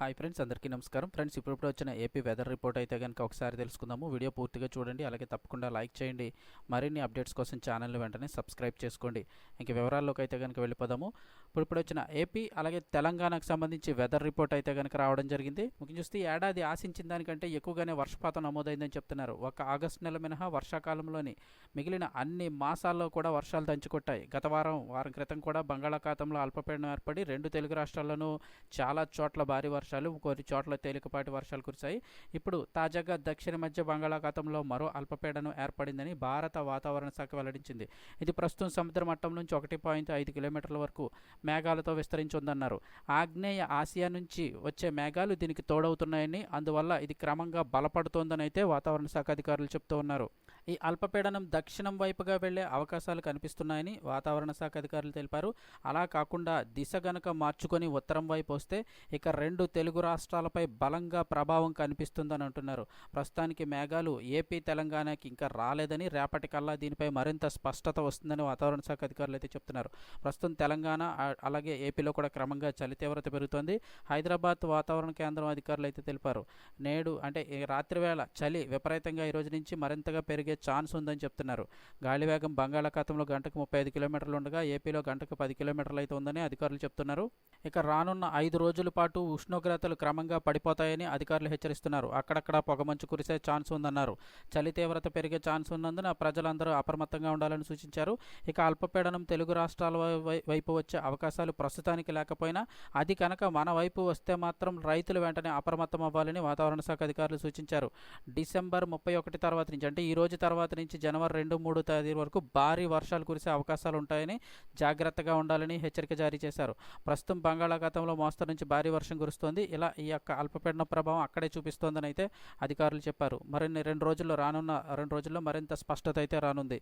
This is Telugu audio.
హాయ్ ఫ్రెండ్స్ అందరికీ నమస్కారం. ఫ్రెండ్స్ ఇప్పుడు వచ్చిన ఏపీ వెదర్ రిపోర్ట్ అయితే కనుక ఒకసారి తెలుసుకుందాము. వీడియో పూర్తిగా చూడండి అలాగే తప్పకుండా లైక్ చేయండి. మరిన్ని అప్డేట్స్ కోసం ఛానల్ని వెంటనే సబ్స్క్రైబ్ చేసుకోండి. ఇంక వివరాల్లోకి అయితే కనుక వెళ్ళిపోదాము. ఇప్పుడు ఇప్పుడు వచ్చిన ఏపీ అలాగే తెలంగాణకు సంబంధించి వెదర్ రిపోర్ట్ అయితే కనుక రావడం జరిగింది. ముఖ్యం చూస్తే ఏడాది ఆశించిన దానికంటే ఎక్కువగానే వర్షపాతం నమోదైందని చెప్తున్నారు. ఒక ఆగస్టు నెల మినహా వర్షాకాలంలోని మిగిలిన అన్ని మాసాల్లో కూడా వర్షాలు దంచుకొట్టాయి. గత వారం వారం క్రితం కూడా బంగాళాఖాతంలో అల్పపీడనం ఏర్పడి రెండు తెలుగు రాష్ట్రాల్లోనూ చాలా చోట్ల భారీ వర్షం వర్షాలు కొన్ని చోట్ల తేలికపాటి వర్షాలు కురిశాయి. ఇప్పుడు తాజాగా దక్షిణ మధ్య బంగాళాఖాతంలో మరో అల్పపీడనం ఏర్పడిందని భారత వాతావరణ శాఖ వెల్లడించింది. ఇది ప్రస్తుతం సముద్ర మట్టం నుంచి ఒకటి పాయింట్ ఐదు కిలోమీటర్ల వరకు మేఘాలతో విస్తరించి ఉందన్నారు ఆగ్నేయ ఆసియా నుంచి వచ్చే మేఘాలు దీనికి తోడవుతున్నాయని అందువల్ల ఇది క్రమంగా బలపడుతోందని అయితే వాతావరణ శాఖ అధికారులు చెప్తూ ఉన్నారు. ఈ అల్పపీడనం దక్షిణం వైపుగా వెళ్ళే అవకాశాలు కనిపిస్తున్నాయని వాతావరణ శాఖ అధికారులు తెలిపారు. అలా కాకుండా దిశ గనక మార్చుకొని ఉత్తరం వైపు వస్తే ఇక రెండు తెలుగు రాష్ట్రాలపై బలంగా ప్రభావం కనిపిస్తుందని అంటున్నారు. ప్రస్తుతానికి మేఘాలు ఏపీ తెలంగాణకి ఇంకా రాలేదని రేపటికల్లా దీనిపై మరింత స్పష్టత వస్తుందని వాతావరణ శాఖ అధికారులు అయితే చెప్తున్నారు. ప్రస్తుతం తెలంగాణ అలాగే ఏపీలో కూడా క్రమంగా చలి తీవ్రత పెరుగుతోంది. హైదరాబాద్ వాతావరణ కేంద్రం అధికారులు అయితే తెలిపారు. నేడు అంటే రాత్రివేళ చలి విపరీతంగా ఈ రోజు నుంచి మరింతగా పెరిగే ఛాన్స్ ఉందని చెప్తున్నారు. గాలి వేగం బంగాళాఖాతంలో గంటకు ముప్పై ఐదు కిలోమీటర్లు ఉండగా ఏపీలో గంటకు పది కిలోమీటర్లు అయితే ఉందని అధికారులు చెప్తున్నారు. ఇక రానున్న ఐదు రోజుల పాటు ఉష్ణోగ్రతలు క్రమంగా పడిపోతాయని అధికారులు హెచ్చరిస్తున్నారు. అక్కడక్కడ పొగమంచు కురిసే ఛాన్స్ ఉందన్నారు. చలి తీవ్రత పెరిగే ఛాన్స్ ఉన్నందున ప్రజలందరూ అప్రమత్తంగా ఉండాలని సూచించారు. ఇక అల్పపీడనం తెలుగు రాష్ట్రాల వై- వై- వైపు వచ్చే అవకాశాలు ప్రస్తుతానికి లేకపోయినా అది కనుక మన వైపు వస్తే మాత్రం రైతులు వెంటనే అప్రమత్తం అవ్వాలని వాతావరణ శాఖ అధికారులు సూచించారు. డిసెంబర్ ముప్పై ఒకటి తర్వాత నుంచి అంటే ఈ రోజు తర్వాత నుంచి జనవరి రెండు మూడు తేదీ వరకు భారీ వర్షాలు కురిసే అవకాశాలు ఉంటాయని జాగ్రత్తగా ఉండాలని హెచ్చరిక జారీ చేశారు. ప్రస్తుతం బంగాళాఖాతంలో మోస్తరు నుంచి భారీ వర్షం కురుస్తోంది. ఇలా ఈ యొక్క అల్పపీడన ప్రభావం అక్కడే చూపిస్తోందని అయితే అధికారులు చెప్పారు. మరిన్ని రెండు రోజుల్లో రానున్న రెండు రోజుల్లో మరింత స్పష్టత అయితే రానుంది.